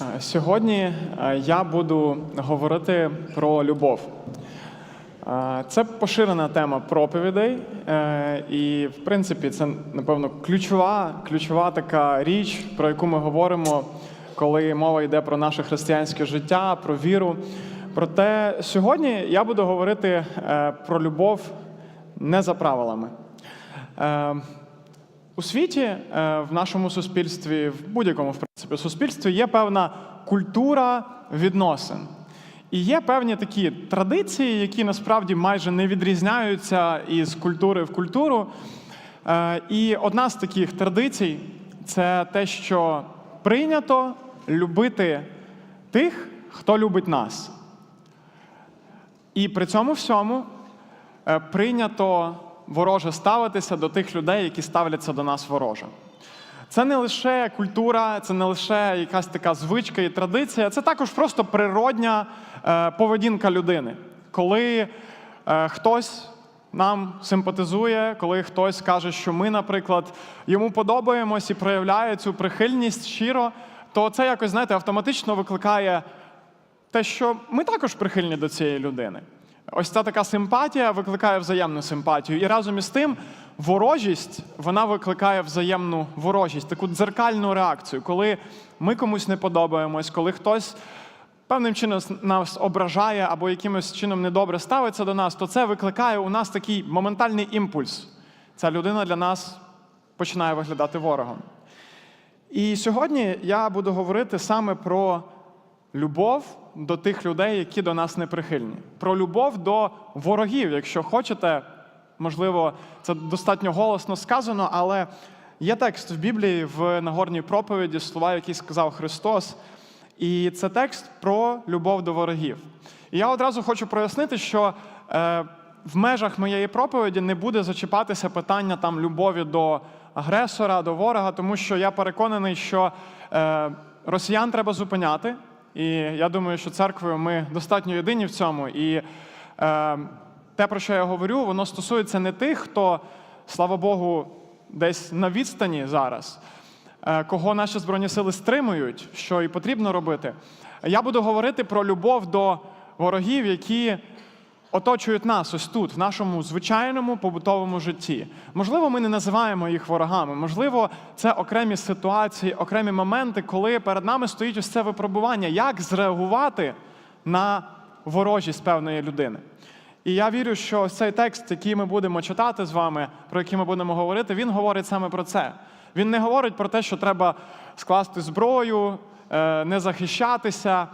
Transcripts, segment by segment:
Е, Сьогодні е, я буду говорити про любов. Е, Це поширена тема проповідей, і, в принципі, це, напевно, ключова, ключова така річ, про яку ми говоримо, коли мова йде про наше християнське життя, про віру. Проте сьогодні я буду говорити про любов не за правилами. У світі, е, в нашому суспільстві, в будь-якому в принципі суспільстві є певна культура відносин. І є певні такі традиції, які насправді майже не відрізняються із культури в культуру. Е, І одна з таких традицій це те, що прийнято любити тих, хто любить нас. І при цьому всьому е, прийнято вороже ставитися до тих людей, які ставляться до нас вороже. Це не лише культура, це не лише якась така звичка і традиція, це також просто природня е, поведінка людини. Коли е, хтось нам симпатизує, коли хтось каже, що ми, наприклад, йому подобаємось і проявляє цю прихильність щиро, то це якось, знаєте, автоматично викликає те, що ми також прихильні до цієї людини. Ось ця така симпатія викликає взаємну симпатію. І разом із тим ворожість вона викликає взаємну ворожість, таку дзеркальну реакцію, коли ми комусь не подобаємось, коли хтось певним чином нас ображає або якимось чином недобре ставиться до нас, то це викликає у нас такий моментальний імпульс. Ця людина для нас починає виглядати ворогом. І сьогодні я буду говорити саме про любов до тих людей, які до нас не прихильні, про любов до ворогів, якщо хочете. Можливо, це достатньо голосно сказано, але є текст в Біблії в Нагорній проповіді, слова, які сказав Христос. І це текст про любов до ворогів. І я одразу хочу прояснити, що е, в межах моєї проповіді не буде зачіпатися питання там любові до агресора, до ворога, тому що я переконаний, що е, росіян треба зупиняти. І я думаю, що церквою ми достатньо єдині в цьому. І е, те, про що я говорю, воно стосується не тих, хто, слава Богу, десь на відстані зараз, е, кого наші збройні сили стримують, що і потрібно робити. Я буду говорити про любов до ворогів, які оточують нас ось тут, в нашому звичайному побутовому житті. Можливо, ми не називаємо їх ворогами. Можливо, це окремі ситуації, окремі моменти, коли перед нами стоїть ось це випробування, як зреагувати на ворожість певної людини. І я вірю, що ось цей текст, який ми будемо читати з вами, про який ми будемо говорити, він говорить саме про це. Він не говорить про те, що треба скласти зброю, е, не захищатися,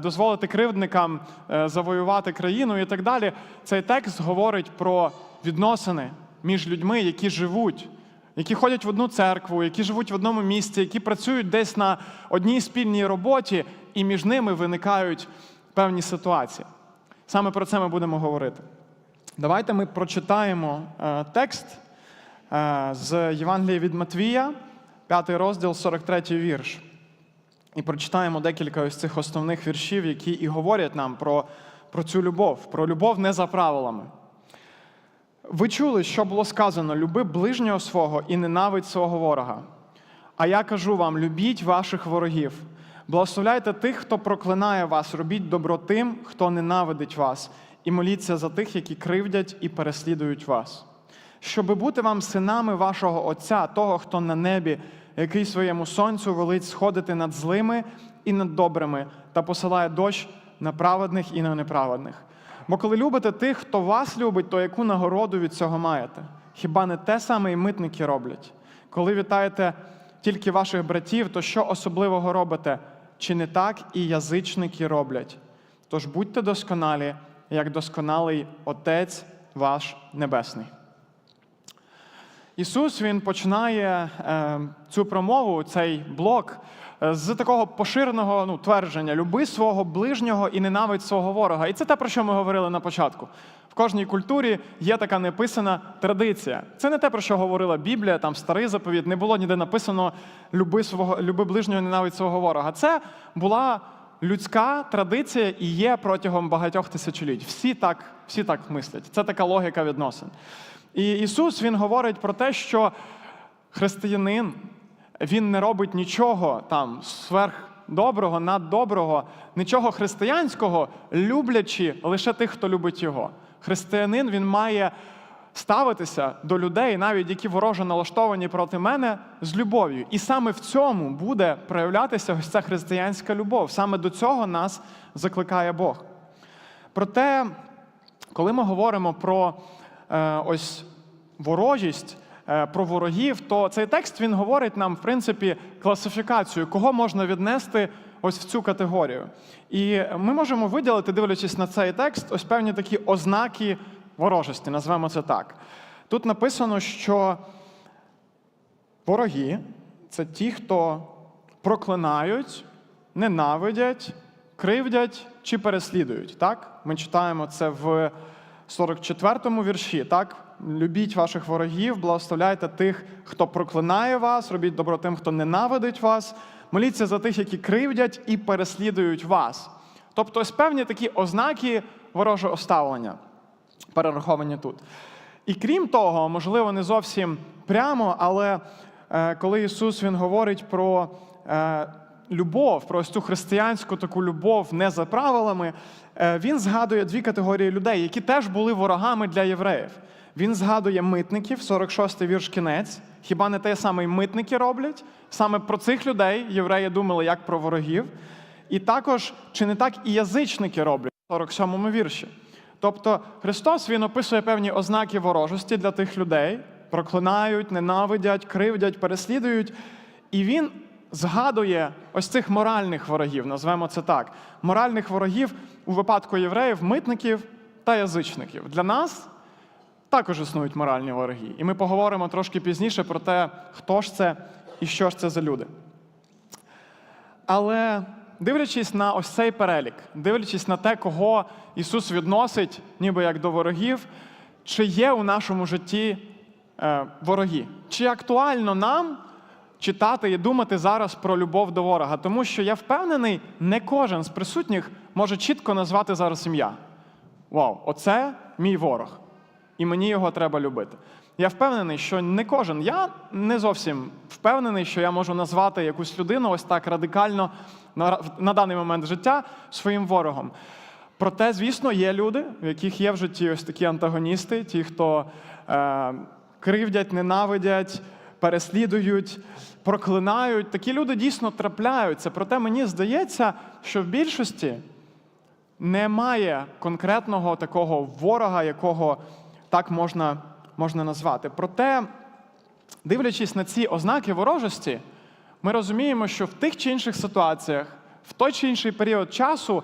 дозволити кривдникам е, завоювати країну і так далі. Цей текст говорить про відносини між людьми, які живуть, які ходять в одну церкву, які живуть в одному місці, які працюють десь на одній спільній роботі, і між ними виникають певні ситуації. Саме про це ми будемо говорити. Давайте ми прочитаємо е, текст е, з Євангелія від Матвія, 5 розділ, 43 вірш. І прочитаємо декілька ось цих основних віршів, які і говорять нам про, про цю любов, про любов не за правилами. Ви чули, що було сказано: люби ближнього свого і ненавидь свого ворога. А я кажу вам: любіть ваших ворогів, благословляйте тих, хто проклинає вас, робіть добро тим, хто ненавидить вас, і моліться за тих, які кривдять і переслідують вас. Щоби бути вам синами вашого Отця, того, хто на небі, який своєму сонцю велить сходити над злими і над добрими, та посилає дощ на праведних і на неправедних. Бо коли любите тих, хто вас любить, то яку нагороду від цього маєте? Хіба не те саме і митники роблять? Коли вітаєте тільки ваших братів, то що особливого робите? Чи не так і язичники роблять? Тож будьте досконалі, як досконалий Отець ваш Небесний. Ісус Він починає е, цю промову, цей блок е, з такого поширеного ну, твердження: люби свого ближнього і ненавидь свого ворога. І це те, про що ми говорили на початку. В кожній культурі є така неписана традиція. Це не те, про що говорила Біблія, там старий заповіт, не було ніде написано люби свого, люби ближнього ненавидь свого ворога. Це була людська традиція і є протягом багатьох тисячоліть. Всі так, всі так мислять. Це така логіка відносин. І Ісус Він говорить про те, що християнин Він не робить нічого там сверх доброго, наддоброго, нічого християнського, люблячи лише тих, хто любить його. Християнин він має ставитися до людей, навіть які вороже налаштовані проти мене, з любов'ю. І саме в цьому буде проявлятися ось ця християнська любов. Саме до цього нас закликає Бог. Проте, коли ми говоримо про ось ворожість, е, про ворогів, то цей текст він говорить нам, в принципі, класифікацію, кого можна віднести ось в цю категорію. І ми можемо виділити, дивлячись на цей текст, ось певні такі ознаки ворожості, назвемо це так. Тут написано, що вороги це ті, хто проклинають, ненавидять, кривдять чи переслідують. Так? Ми читаємо це в 44-му вірші. Так? Любіть ваших ворогів, благословляйте тих, хто проклинає вас, робіть добро тим, хто ненавидить вас, моліться за тих, які кривдять і переслідують вас. Тобто, ось певні такі ознаки ворожого ставлення перераховані тут. І крім того, можливо, не зовсім прямо, але е, коли Ісус Він говорить про е, любов, про ось цю християнську таку любов не за правилами, е, Він згадує дві категорії людей, які теж були ворогами для євреїв. Він згадує митників, 46-й вірш кінець. Хіба не те саме й митники роблять? Саме про цих людей євреї думали як про ворогів. І також, чи не так і язичники роблять в 47-му вірші. Тобто Христос Він описує певні ознаки ворожості для тих людей, проклинають, ненавидять, кривдять, переслідують. І Він згадує ось цих моральних ворогів, назвемо це так. Моральних ворогів у випадку євреїв, митників та язичників. Для нас також існують моральні вороги. І ми поговоримо трошки пізніше про те, хто ж це і що ж це за люди. Але дивлячись на ось цей перелік, дивлячись на те, кого Ісус відносить, ніби як до ворогів, чи є у нашому житті е, вороги? Чи актуально нам читати і думати зараз про любов до ворога? Тому що я впевнений, не кожен з присутніх може чітко назвати зараз ім'я. Вау, оце мій ворог, і мені його треба любити. Я впевнений, що не кожен. Я не зовсім впевнений, що я можу назвати якусь людину ось так радикально на, на даний момент життя своїм ворогом. Проте, звісно, є люди, в яких є в житті ось такі антагоністи, ті, хто е, кривдять, ненавидять, переслідують, проклинають. Такі люди дійсно трапляються. Проте мені здається, що в більшості немає конкретного такого ворога, якого так можна, можна назвати. Проте, дивлячись на ці ознаки ворожості, ми розуміємо, що в тих чи інших ситуаціях, в той чи інший період часу,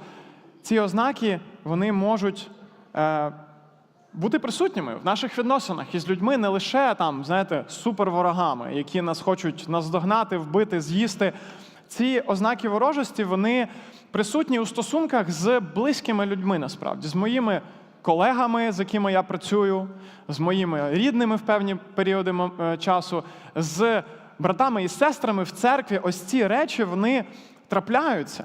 ці ознаки вони можуть е, бути присутніми в наших відносинах із людьми не лише там, знаєте, суперворогами, які нас хочуть наздогнати, вбити, з'їсти. Ці ознаки ворожості вони присутні у стосунках з близькими людьми, насправді, з моїми колегами, з якими я працюю, з моїми рідними в певні періоди е, часу, з братами і сестрами в церкві. Ось ці речі вони трапляються.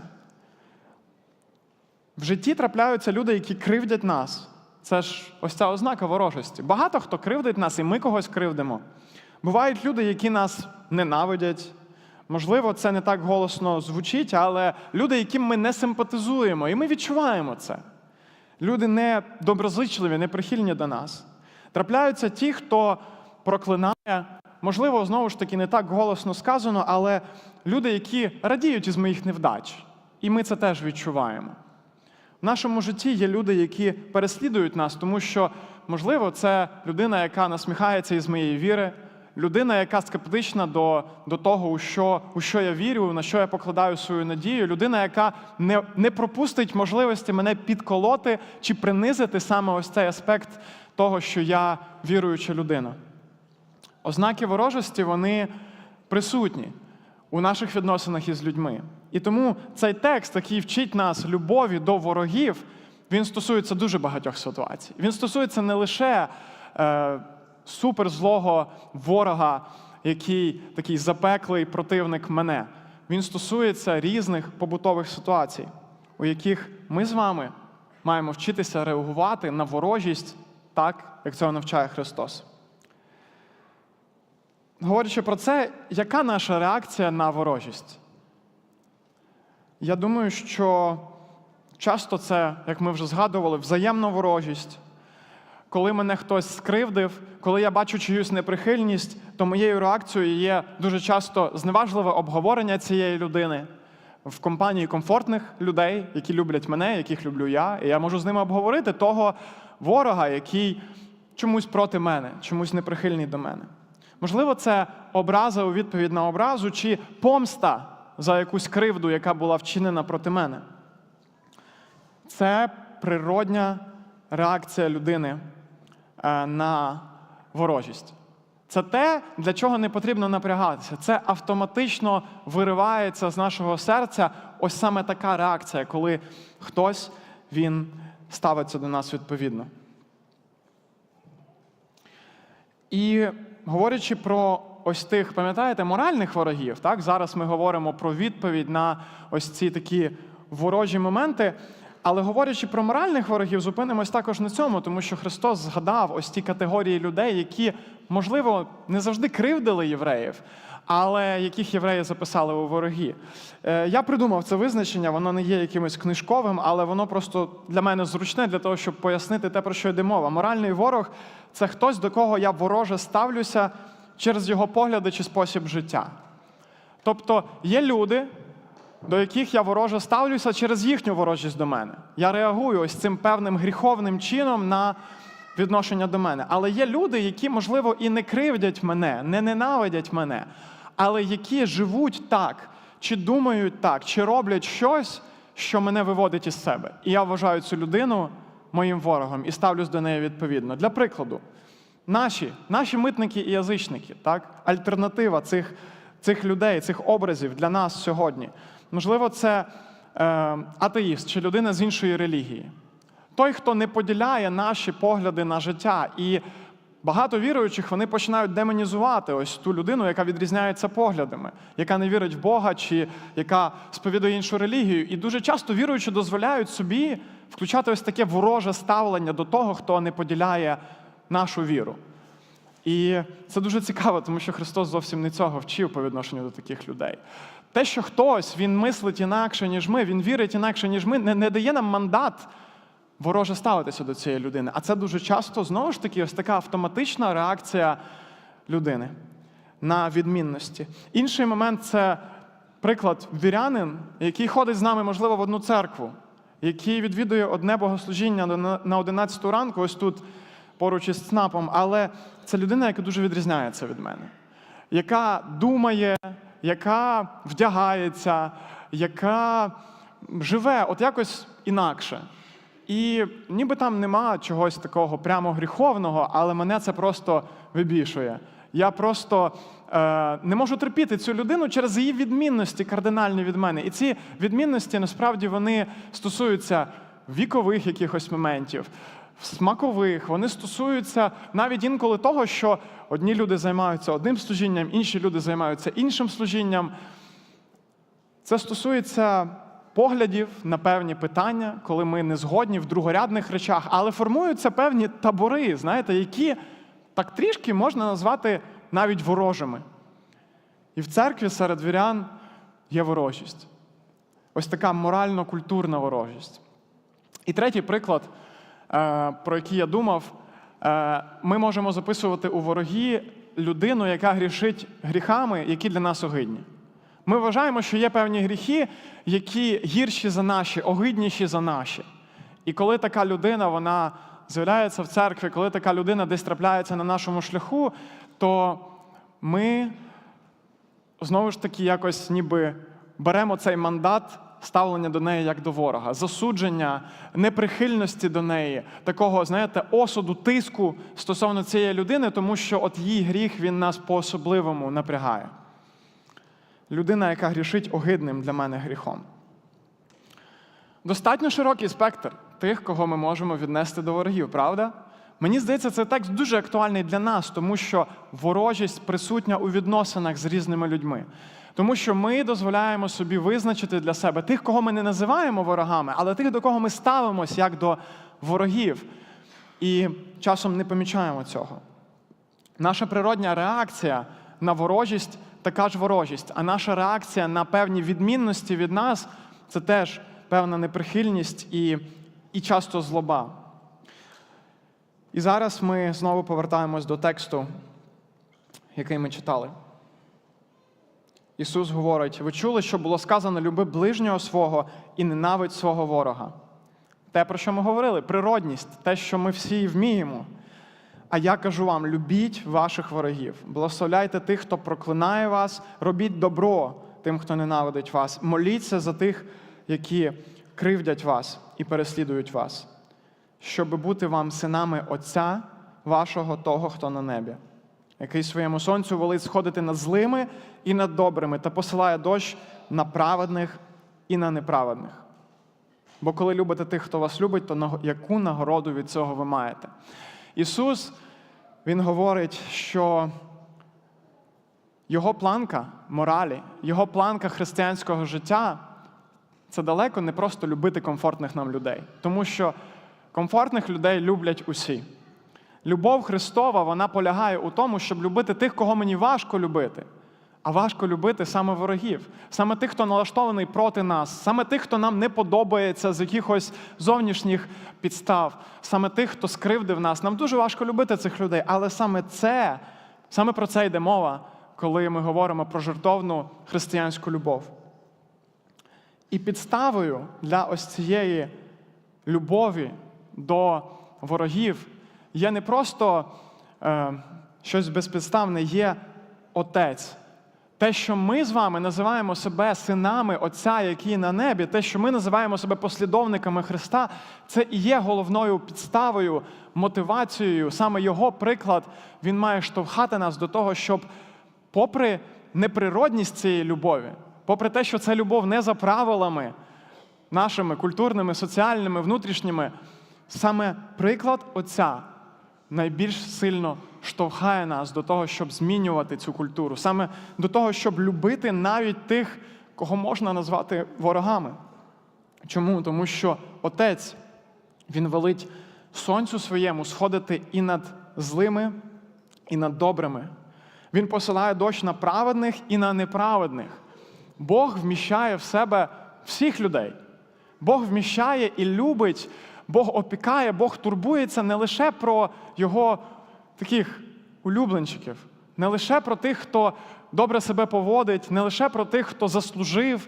В житті трапляються люди, які кривдять нас. Це ж ось ця ознака ворожості. Багато хто кривдить нас, і ми когось кривдимо. Бувають люди, які нас ненавидять. Можливо, це не так голосно звучить, але люди, яким ми не симпатизуємо, і ми відчуваємо це. Люди не доброзичливі, не прихильні до нас. Трапляються ті, хто проклинає, можливо, знову ж таки, не так голосно сказано, але люди, які радіють із моїх невдач. І ми це теж відчуваємо. В нашому житті є люди, які переслідують нас, тому що, можливо, це людина, яка насміхається із моєї віри, людина, яка скептична до, до того, у що, у що я вірю, на що я покладаю свою надію, людина, яка не, не пропустить можливості мене підколоти чи принизити саме ось цей аспект того, що я віруюча людина. Ознаки ворожості вони присутні у наших відносинах із людьми. І тому цей текст, який вчить нас любові до ворогів, він стосується дуже багатьох ситуацій. Він стосується не лише е, суперзлого ворога, який такий запеклий противник мене. Він стосується різних побутових ситуацій, у яких ми з вами маємо вчитися реагувати на ворожість так, як цього навчає Христос. Говорячи про це, яка наша реакція на ворожість? Я думаю, що часто це, як ми вже згадували, взаємна ворожість. Коли мене хтось скривдив, коли я бачу чиюсь неприхильність, то моєю реакцією є дуже часто зневажливе обговорення цієї людини в компанії комфортних людей, які люблять мене, яких люблю я. І я можу з ними обговорити того ворога, який чомусь проти мене, чомусь неприхильний до мене. Можливо, це образа у відповідь на образу чи помста за якусь кривду, яка була вчинена проти мене. Це природня реакція людини е, на ворожість. Це те, для чого не потрібно напрягатися. Це автоматично виривається з нашого серця ось саме така реакція, коли хтось він ставиться до нас відповідно. І говорячи про ось тих, пам'ятаєте, моральних ворогів, так зараз ми говоримо про відповідь на ось ці такі ворожі моменти. Але говорячи про моральних ворогів, зупинимось також на цьому, тому що Христос згадав ось ті категорії людей, які, можливо, не завжди кривдили євреїв, але яких євреї записали у вороги. Е, Я придумав це визначення, воно не є якимось книжковим, але воно просто для мене зручне для того, щоб пояснити те, про що йде мова. Моральний ворог це хтось, до кого я вороже ставлюся через його погляди чи спосіб життя. Тобто є люди, до яких я вороже ставлюся через їхню ворожість до мене. Я реагую ось цим певним гріховним чином на відношення до мене. Але є люди, які, можливо, і не кривдять мене, не ненавидять мене, але які живуть так, чи думають так, чи роблять щось, що мене виводить із себе. І я вважаю цю людину моїм ворогом і ставлюсь до неї відповідно. Для прикладу, наші, наші митники і язичники, так, альтернатива цих, цих людей, цих образів для нас сьогодні. Можливо, це е, атеїст чи людина з іншої релігії. Той, хто не поділяє наші погляди на життя. І багато віруючих вони починають демонізувати ось ту людину, яка відрізняється поглядами, яка не вірить в Бога чи яка сповідує іншу релігію. І дуже часто віруючі дозволяють собі включати ось таке вороже ставлення до того, хто не поділяє нашу віру. І це дуже цікаво, тому що Христос зовсім не цього вчив по відношенню до таких людей. Те, що хтось він мислить інакше, ніж ми, він вірить інакше, ніж ми, не, не дає нам мандат вороже ставитися до цієї людини. А це дуже часто знову ж таки ось така автоматична реакція людини на відмінності. Інший момент це приклад вірянин, який ходить з нами, можливо, в одну церкву, який відвідує одне богослужіння на- на 11 ранку, ось тут поруч із ЦНАПом, але це людина, яка дуже відрізняється від мене, яка думає, яка вдягається, яка живе от якось інакше. І ніби там нема чогось такого прямо гріховного, але мене це просто вибішує. Я просто е, не можу терпіти цю людину через її відмінності кардинальні від мене. І ці відмінності насправді вони стосуються вікових якихось моментів, смакових, вони стосуються навіть інколи того, що одні люди займаються одним служінням, інші люди займаються іншим служінням. Це стосується поглядів на певні питання, коли ми не згодні в другорядних речах, але формуються певні табори, знаєте, які так трішки можна назвати навіть ворожими. І в церкві серед вірян є ворожість. Ось така морально-культурна ворожість. І третій приклад, про який я думав, е, ми можемо записувати у вороги людину, яка грішить гріхами, які для нас огидні. Ми вважаємо, що є певні гріхи, які гірші за наші, огидніші за наші. І коли така людина вона з'являється в церкві, коли така людина десь трапляється на нашому шляху, то ми знову ж таки якось ніби беремо цей мандат ставлення до неї як до ворога, засудження, неприхильності до неї, такого, знаєте, осуду, тиску стосовно цієї людини, тому що от її гріх він нас по-особливому напрягає. Людина, яка грішить огидним для мене гріхом. Достатньо широкий спектр тих, кого ми можемо віднести до ворогів, правда? Мені здається, це текст дуже актуальний для нас, тому що ворожість присутня у відносинах з різними людьми. Тому що ми дозволяємо собі визначити для себе тих, кого ми не називаємо ворогами, але тих, до кого ми ставимось як до ворогів. І часом не помічаємо цього. Наша природня реакція на ворожість така ж ворожість, а наша реакція на певні відмінності від нас це теж певна неприхильність і, і часто злоба. І зараз ми знову повертаємось до тексту, який ми читали. Ісус говорить: ви чули, що було сказано, люби ближнього свого і ненавидь свого ворога. Те, про що ми говорили, природність, те, що ми всі вміємо. А я кажу вам: любіть ваших ворогів, благословляйте тих, хто проклинає вас, робіть добро тим, хто ненавидить вас. Моліться за тих, які кривдять вас і переслідують вас, щоб бути вам синами Отця вашого, того, хто на небі, який своєму сонцю волить сходити над злими і над добрими, та посилає дощ на праведних і на неправедних. Бо коли любите тих, хто вас любить, то яку нагороду від цього ви маєте? Ісус, Він говорить, що його планка моралі, його планка християнського життя це далеко не просто любити комфортних нам людей, тому що комфортних людей люблять усі. Любов Христова вона полягає у тому, щоб любити тих, кого мені важко любити. А важко любити саме ворогів, саме тих, хто налаштований проти нас, саме тих, хто нам не подобається з якихось зовнішніх підстав, саме тих, хто скривдив нас. Нам дуже важко любити цих людей, але саме це, саме про це йде мова, коли ми говоримо про жертовну християнську любов. І підставою для ось цієї любові до ворогів є не просто е, щось безпідставне, є Отець. Те, що ми з вами називаємо себе синами Отця, який на небі, те, що ми називаємо себе послідовниками Христа, це і є головною підставою, мотивацією. Саме його приклад він має штовхати нас до того, щоб, попри неприродність цієї любові, попри те, що це любов не за правилами нашими культурними, соціальними, внутрішніми, саме приклад Отця найбільш сильно штовхає нас до того, щоб змінювати цю культуру, саме до того, щоб любити навіть тих, кого можна назвати ворогами. Чому? Тому що Отець Він велить сонцю своєму сходити і над злими, і над добрими. Він посилає дощ на праведних і на неправедних. Бог вміщає в себе всіх людей. Бог вміщає і любить, Бог опікає, Бог турбується не лише про його таких улюбленчиків, не лише про тих, хто добре себе поводить, не лише про тих, хто заслужив.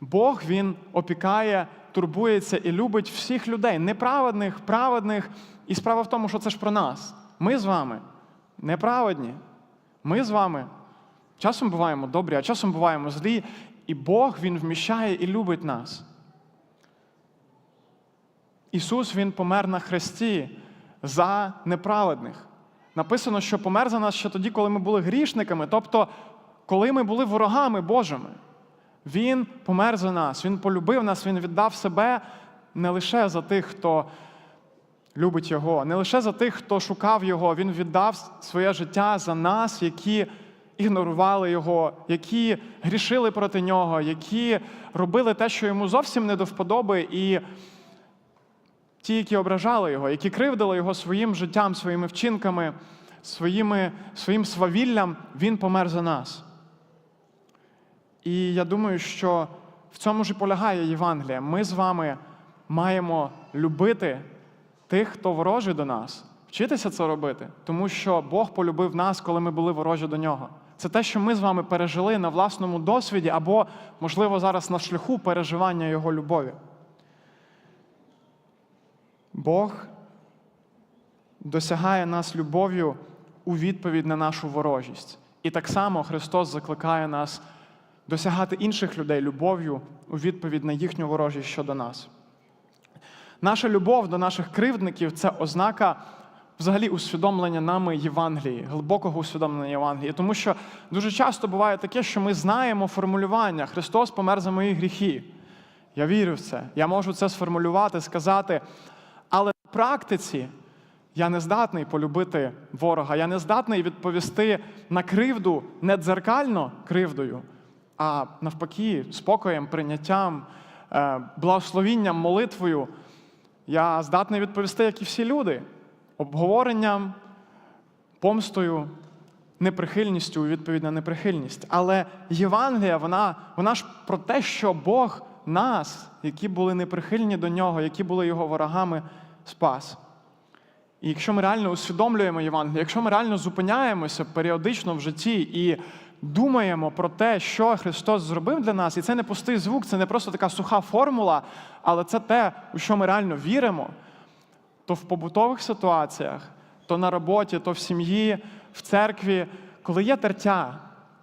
Бог Він опікає, турбується і любить всіх людей, неправедних, праведних. І справа в тому, що це ж про нас. Ми з вами неправедні. Ми з вами часом буваємо добрі, а часом буваємо злі. І Бог Він вміщає і любить нас. Ісус Він помер на хресті за неправедних. Написано, що помер за нас ще тоді, коли ми були грішниками, тобто, коли ми були ворогами Божими. Він помер за нас, Він полюбив нас, Він віддав себе не лише за тих, хто любить Його, не лише за тих, хто шукав Його, Він віддав своє життя за нас, які ігнорували Його, які грішили проти Нього, які робили те, що йому зовсім не до вподоби, і ті, які ображали Його, які кривдили Його своїм життям, своїми вчинками, своїми, своїм свавіллям, Він помер за нас. І я думаю, що в цьому ж і полягає Євангелія. Ми з вами маємо любити тих, хто ворожий до нас, вчитися це робити, тому що Бог полюбив нас, коли ми були ворожі до нього. Це те, що ми з вами пережили на власному досвіді, або, можливо, зараз на шляху переживання Його любові. Бог досягає нас любов'ю у відповідь на нашу ворожість. І так само Христос закликає нас досягати інших людей любов'ю у відповідь на їхню ворожість щодо нас. Наша любов до наших кривдників це ознака взагалі усвідомлення нами Євангелії, глибокого усвідомлення Євангелії. Тому що дуже часто буває таке, що ми знаємо формулювання Христос помер за мої гріхи. Я вірю в це. Я можу це сформулювати, сказати. Практиці я не здатний полюбити ворога, я не здатний відповісти на кривду не дзеркально кривдою, а навпаки, спокоєм, прийняттям, е, благословінням, молитвою. Я здатний відповісти, як і всі люди, обговоренням, помстою, неприхильністю у відповідь на неприхильність. Але Євангелія, вона, вона ж про те, що Бог нас, які були неприхильні до нього, які були його ворогами, спас. І якщо ми реально усвідомлюємо Євангеліє, якщо ми реально зупиняємося періодично в житті і думаємо про те, що Христос зробив для нас, і це не пустий звук, це не просто така суха формула, але це те, у що ми реально віримо, то в побутових ситуаціях, то на роботі, то в сім'ї, в церкві, коли є тертя,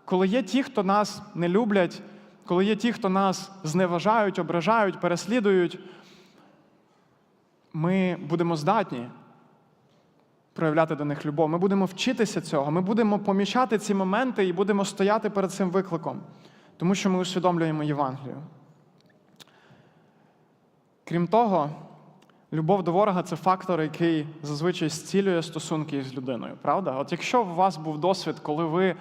коли є ті, хто нас не люблять, коли є ті, хто нас зневажають, ображають, переслідують, ми будемо здатні проявляти до них любов. Ми будемо вчитися цього, ми будемо помічати ці моменти і будемо стояти перед цим викликом, тому що ми усвідомлюємо Євангелію. Крім того, любов до ворога це фактор, який зазвичай зцілює стосунки з людиною. Правда? От якщо у вас був досвід, коли ви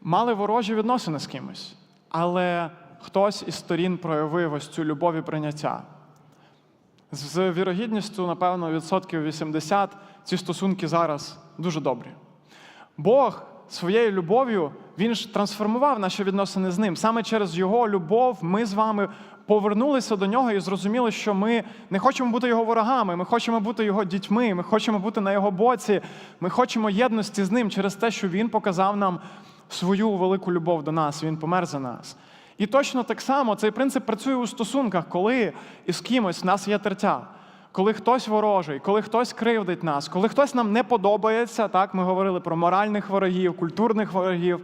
мали ворожі відносини з кимось, але хтось із сторін проявив ось цю любов і прийняття. З вірогідністю, напевно, відсотків 80 ці стосунки зараз дуже добрі. Бог своєю любов'ю він ж трансформував наші відносини з ним. Саме через його любов ми з вами повернулися до нього і зрозуміли, що ми не хочемо бути його ворогами, ми хочемо бути його дітьми, ми хочемо бути на його боці, ми хочемо єдності з ним через те, що він показав нам свою велику любов до нас, він помер за нас. І точно так само цей принцип працює у стосунках, коли із кимось в нас є тертя, коли хтось ворожий, коли хтось кривдить нас, коли хтось нам не подобається, так ми говорили про моральних ворогів, культурних ворогів.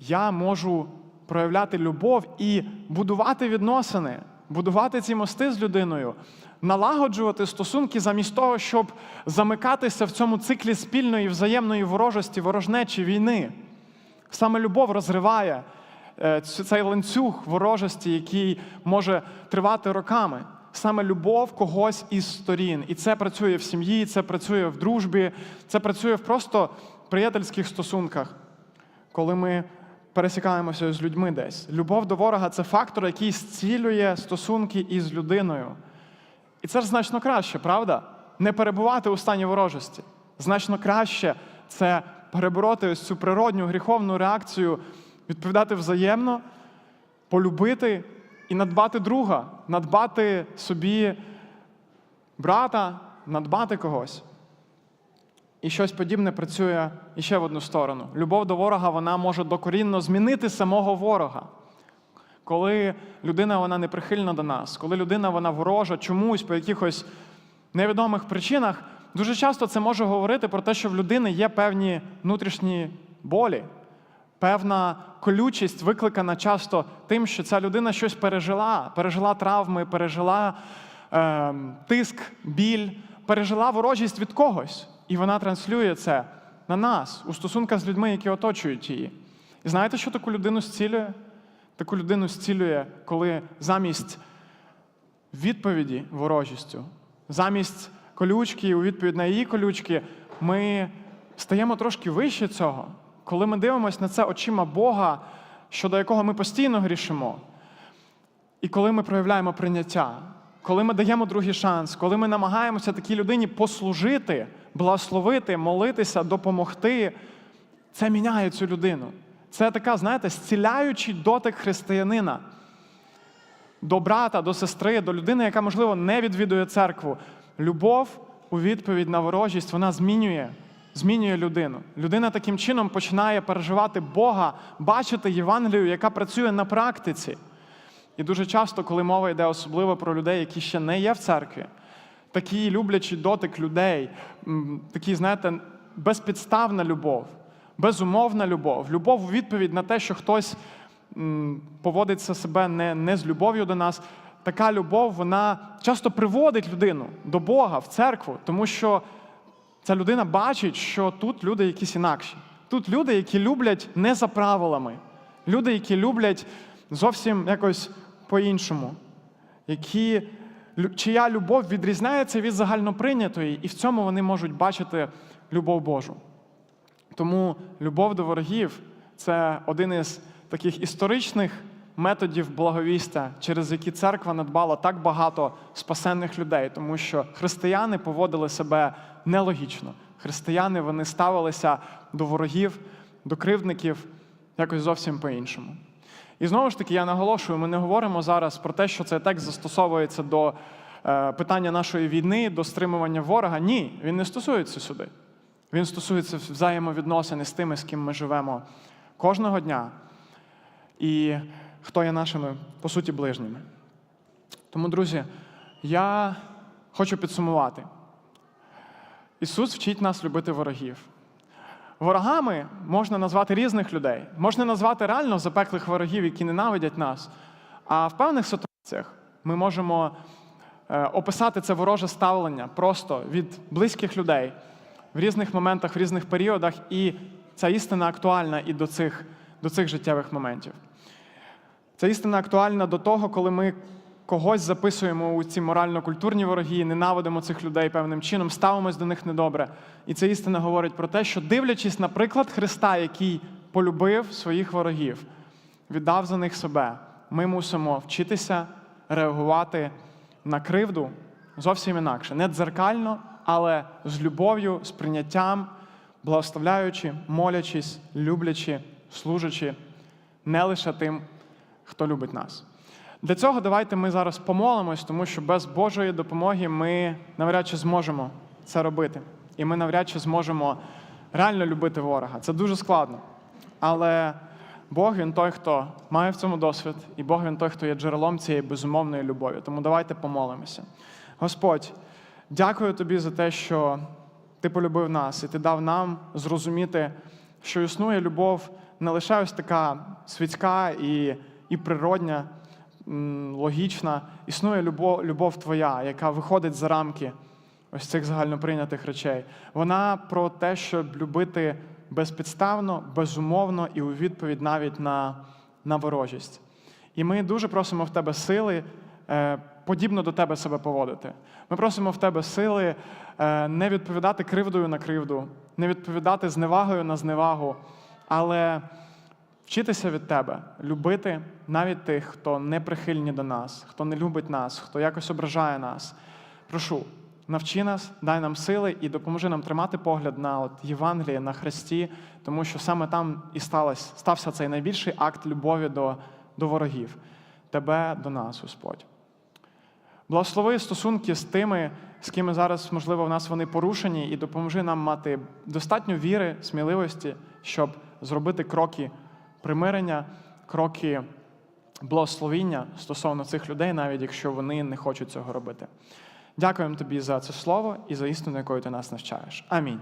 Я можу проявляти любов і будувати відносини, будувати ці мости з людиною, налагоджувати стосунки замість того, щоб замикатися в цьому циклі спільної взаємної ворожості, ворожнечі війни. Саме любов розриває цей ланцюг ворожості, який може тривати роками. Саме любов когось із сторін. І це працює в сім'ї, це працює в дружбі, це працює в просто приятельських стосунках, коли ми пересікаємося з людьми десь. Любов до ворога це фактор, який зцілює стосунки із людиною. І це ж значно краще, правда? Не перебувати у стані ворожості. Значно краще це перебороти ось цю природню гріховну реакцію, відповідати взаємно, полюбити і надбати друга, надбати собі брата, надбати когось. І щось подібне працює іще в одну сторону. Любов до ворога вона може докорінно змінити самого ворога. Коли людина вона неприхильна до нас, коли людина вона ворожа чомусь по якихось невідомих причинах, дуже часто це може говорити про те, що в людини є певні внутрішні болі, певна колючість, викликана часто тим, що ця людина щось пережила, пережила травми, пережила е, тиск, біль, пережила ворожість від когось. І вона транслює це на нас у стосунках з людьми, які оточують її. І знаєте, що таку людину зцілює? Таку людину зцілює, коли замість відповіді ворожістю, замість колючки у відповідь на її колючки, ми стаємо трошки вище цього, коли ми дивимося на це очима Бога, щодо якого ми постійно грішимо. І коли ми проявляємо прийняття, коли ми даємо другий шанс, коли ми намагаємося такій людині послужити, благословити, молитися, допомогти, це міняє цю людину. Це така, знаєте, зціляючий дотик християнина до брата, до сестри, до людини, яка, можливо, не відвідує церкву. Любов у відповідь на ворожість вона змінює, змінює людину. Людина таким чином починає переживати Бога, бачити Євангелію, яка працює на практиці. І дуже часто, коли мова йде особливо про людей, які ще не є в церкві, такий люблячий дотик людей, такий, знаєте, безпідставна любов, безумовна любов, любов у відповідь на те, що хтось поводиться себе не, не з любов'ю до нас. Така любов, вона часто приводить людину до Бога в церкву, тому що ця людина бачить, що тут люди якісь інакші. Тут люди, які люблять не за правилами, люди, які люблять зовсім якось по-іншому, які, чия любов відрізняється від загальноприйнятої, і в цьому вони можуть бачити любов Божу. Тому любов до ворогів це один із таких історичних методів благовістя, через які церква надбала так багато спасенних людей, тому що християни поводили себе нелогічно. Християни вони ставилися до ворогів, до кривдників якось зовсім по-іншому. І знову ж таки, я наголошую, ми не говоримо зараз про те, що цей текст застосовується до е, питання нашої війни, до стримування ворога. Ні, він не стосується сюди. Він стосується взаємовідносини з тими, з ким ми живемо кожного дня, і хто є нашими, по суті, ближніми. Тому, друзі, я хочу підсумувати. Ісус вчить нас любити ворогів. Ворогами можна назвати різних людей. Можна назвати реально запеклих ворогів, які ненавидять нас. А в певних ситуаціях ми можемо е, описати це вороже ставлення просто від близьких людей в різних моментах, в різних періодах, і ця істина актуальна і до цих, до цих життєвих моментів. Ця істина актуальна до того, коли ми когось записуємо у ці морально-культурні вороги, ненавидимо цих людей певним чином, ставимось до них недобре. І ця істина говорить про те, що дивлячись на приклад Христа, який полюбив своїх ворогів, віддав за них себе, ми мусимо вчитися реагувати на кривду зовсім інакше, не дзеркально, але з любов'ю, з прийняттям, благословляючи, молячись, люблячи, служачи не лише тим, хто любить нас. Для цього давайте ми зараз помолимось, тому що без Божої допомоги ми навряд чи зможемо це робити. І ми навряд чи зможемо реально любити ворога. Це дуже складно. Але Бог він той, хто має в цьому досвід, і Бог він той, хто є джерелом цієї безумовної любові. Тому давайте помолимося. Господь, дякую тобі за те, що ти полюбив нас, і ти дав нам зрозуміти, що існує любов не лише ось така світська і, і природня, логічна, існує любов, любов твоя, яка виходить за рамки ось цих загальноприйнятих речей. Вона про те, щоб любити безпідставно, безумовно і у відповідь навіть на, на ворожість. І ми дуже просимо в тебе сили. е, Подібно до тебе себе поводити. Ми просимо в тебе сили е, не відповідати кривдою на кривду, не відповідати зневагою на зневагу, але вчитися від тебе, любити навіть тих, хто не прихильні до нас, хто не любить нас, хто якось ображає нас. Прошу, навчи нас, дай нам сили і допоможи нам тримати погляд на от Євангеліє, на Христі, тому що саме там і сталося, стався цей найбільший акт любові до, до ворогів, тебе до нас, Господь. Благослови стосунки з тими, з ким зараз, можливо, в нас вони порушені, і допоможи нам мати достатньо віри, сміливості, щоб зробити кроки примирення, кроки благословіння стосовно цих людей, навіть якщо вони не хочуть цього робити. Дякуємо тобі за це слово і за істину, якою ти нас навчаєш. Амінь.